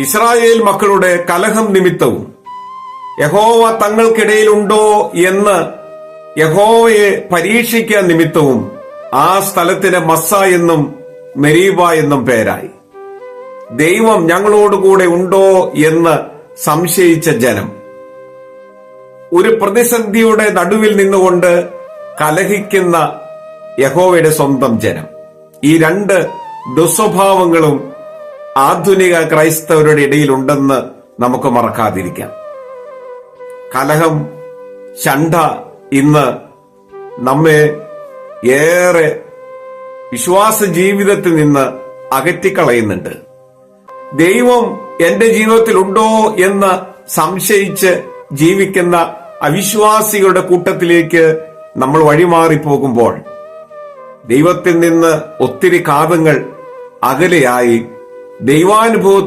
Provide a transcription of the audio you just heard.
Israel മക്കളുടെ കലഹം നിമിത്തവും യഹോവ തങ്ങൾക്കിടയിലുണ്ടോ എന്ന് യഹോവയെ പരീക്ഷിക്കാൻ നിമിത്തവും ആ സ്ഥലത്തിന് മസ്സ എന്നും മെരീബ എന്നും പേരായി. ദൈവം ഞങ്ങളോടുകൂടെ ഉണ്ടോ എന്ന് സംശയിച്ച ജനം. ഒരു പ്രതിസന്ധിയുടെ നടുവിൽ നിന്നുകൊണ്ട് കലഹിക്കുന്ന യഹോവയുടെ സ്വന്തം ജനം. ഈ രണ്ട് ദുസ്വഭാവങ്ങളും ആധുനിക ക്രൈസ്തവരുടെ ഇടയിലുണ്ടെന്ന് നമുക്ക് മറക്കാതിരിക്കാം. കലഹം ശണ്ട ഇന്ന് നമ്മെ ഏറെ വിശ്വാസ ജീവിതത്തിൽ നിന്ന് അകറ്റിക്കളയുന്നുണ്ട്. ദൈവം എന്റെ ജീവിതത്തിൽ ഉണ്ടോ എന്ന് സംശയിച്ച് ജീവിക്കുന്ന അവിശ്വാസികളുടെ കൂട്ടത്തിലേക്ക് നമ്മൾ വഴിമാറി പോകുമ്പോൾ ദൈവത്തിൽ നിന്ന് ഒത്തിരി കാതങ്ങൾ അകലെയായി ദൈവാനുഭവത്തിൽ